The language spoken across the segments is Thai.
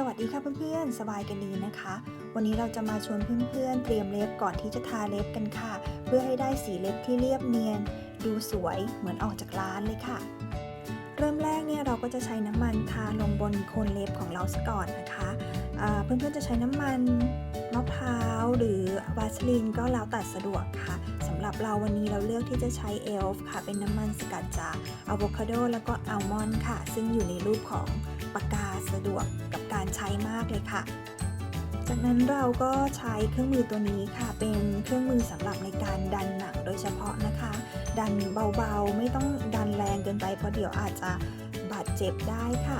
สวัสดีค่ะเพื่อนๆ สบายกันดีนะคะ วันนี้เราจะมาชวนเพื่อนๆ เตรียมเล็บก่อนที่จะทาเล็บกันค่ะ เพื่อให้ได้สีเล็บที่เรียบเนียน ดูสวยเหมือนออกจากร้านเลยค่ะ เริ่มแรกเนี่ยเราก็จะใช้น้ำมันทาลงบนโคนเล็บของเราซะก่อนนะคะเพื่อนๆจะใช้น้ำมันมะพร้าวหรือวาสลินก็แล้วแต่สะดวกค่ะสำหรับเราวันนี้เราเลือกที่จะใช้เอลฟ์ค่ะ เป็นน้ำมันสกัดจากอะโวคาโดแล้วก็อัลมอนด์ค่ะ ซึ่งอยู่ในรูปของ ปากกาสะดวกกับการใช้มากเลยค่ะ จากนั้นเราก็ใช้เครื่องมือตัวนี้ค่ะ เป็นเครื่องมือสำหรับในการดันหนังโดยเฉพาะนะคะ ดันเบาๆ ไม่ต้องดันแรงเกินไปเพราะเดี๋ยวอาจจะบาดเจ็บได้ค่ะ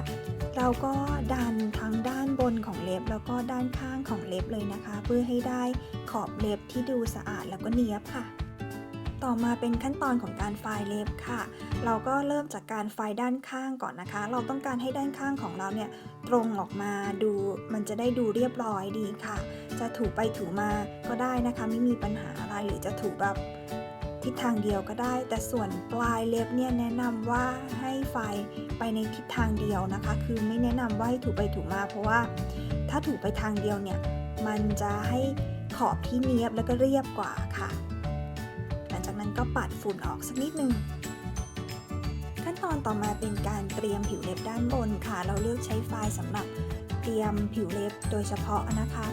เราก็ดันทั้งด้านบนของเล็บแล้วก็ด้านข้างของเล็บเลยนะคะ เพื่อให้ได้ขอบเล็บที่ดูสะอาดแล้วก็เนียบค่ะ ต่อมาเป็นขั้นตอนของการไฟล์เล็บค่ะ เราก็เริ่มจากการไฟล์ด้านข้างก่อนนะคะ เราต้องการให้ด้านข้างของเราเนี่ยตรงออกมาดูมันจะได้ดูเรียบร้อยดีค่ะ จะถูไปถูมาก็ได้นะคะ ไม่มีปัญหาอะไรหรือจะถูแบบทิศทางเดียวก็ได้ แต่ส่วนปลายเล็บเนี่ยแนะนำว่าให้ไฟไปในทิศทางเดียวนะคะ คือไม่แนะนำว่าให้ถูไปถูมา เพราะว่าถ้าถูไปทางเดียวเนี่ยมันจะให้ขอบที่เนียบแล้วก็เรียบกว่าค่ะ นั้นก็ปัดฝุ่นออกสักนิดนึง ขั้นตอนต่อมาเป็นการเตรียมผิวเล็บด้านบนค่ะ เราเลือกใช้ไฟล์สำหรับเตรียมผิวเล็บโดยเฉพาะนะคะ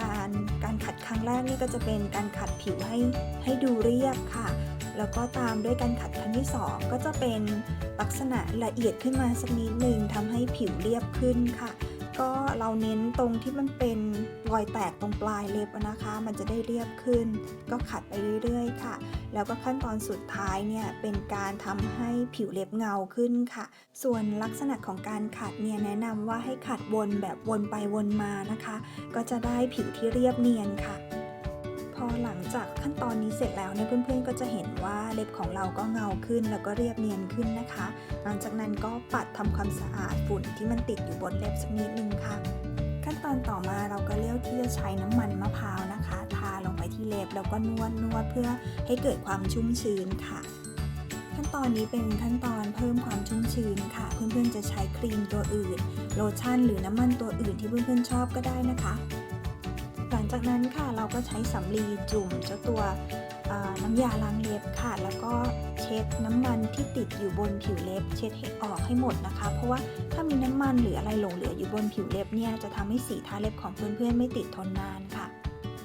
การการขัดครั้งแรกนี่ก็จะเป็นการขัดผิวให้ให้ดูเรียบค่ะ แล้วก็ตามด้วยการขัดครั้งที่ 2 ก็จะเป็นลักษณะละเอียดขึ้นมาสักนิดหนึ่งทำให้ผิวเรียบขึ้นค่ะ ก็เราเน้นตรงที่มันเป็นรอยแตกตรงปลายเล็บนะคะ มันจะได้เรียบขึ้น ก็ขัดไปเรื่อยๆ ค่ะ แล้วก็ขั้นตอนสุดท้ายเนี่ยเป็นการทำให้ผิวเล็บเงาขึ้นค่ะ ส่วนลักษณะของการขัดเนี่ยแนะนำว่าให้ขัดวนแบบวนไปวนมานะคะ ก็จะได้ผิวที่เรียบเนียนค่ะ หลังจากขั้นตอนนี้เสร็จแล้วเนี่ยเพื่อนๆก็จะเห็นว่าเล็บของเราก็เงาขึ้นแล้วก็เรียบเนียนขึ้นนะคะ หลังจากนั้นก็ปัดทำความสะอาดฝุ่นที่มันติดอยู่บนเล็บสักนิดนึงค่ะ ขั้นตอนต่อมาเราก็เลือกที่จะใช้น้ำมันมะพร้าวนะคะ ทาลงไปที่เล็บแล้วก็นวดนวดเพื่อให้เกิดความชุ่มชื้นค่ะขั้นตอนนี้เป็นขั้นตอนเพิ่มความชุ่มชื้นค่ะ เพื่อนๆจะใช้ครีมตัวอื่น โลชั่นหรือน้ำมันตัวอื่นที่เพื่อนๆชอบก็ได้นะคะ หลังจากนั้นค่ะเราก็ใช้สำลีจุ่มเจ้าตัวน้ำยาล้างเล็บค่ะ แล้วก็เช็ดน้ำมันที่ติดอยู่บนผิวเล็บ เช็ดให้ออกให้หมดนะคะ เพราะว่าถ้ามีน้ำมันหรืออะไรหลงเหลืออยู่บนผิวเล็บเนี่ยจะทำให้สีทาเล็บของเพื่อนๆไม่ติดทนนานค่ะ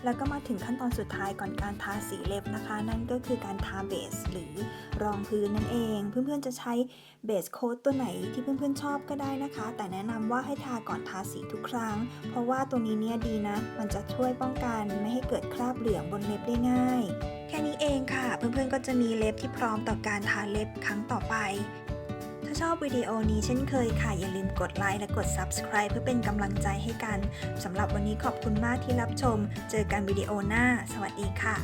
แล้วก็มาถึงขั้นตอนสุดท้ายก่อนการทาสีเล็บนะคะ นั่นก็คือการทาเบสหรือรองพื้นนั่นเอง เพื่อนๆจะใช้เบสโค้ดตัวไหนที่เพื่อนๆชอบก็ได้นะคะ แต่แนะนำว่าให้ทาก่อนทาสีทุกครั้ง เพราะว่าตัวนี้เนี่ยดีนะ มันจะช่วยป้องกันไม่ให้เกิดคราบเหลืองบนเล็บได้ง่าย แค่นี้เองค่ะ เพื่อนๆก็จะมีเล็บที่พร้อมต่อการทาเล็บครั้งต่อไป ชอบวิดีโอนี้เช่นเคยค่ะ อย่าลืมกดไลค์และกด Subscribe เพื่อเป็นกำลังใจให้กันสำหรับวันนี้ขอบคุณมากที่รับชม เจอกันวิดีโอหน้า สวัสดีค่ะ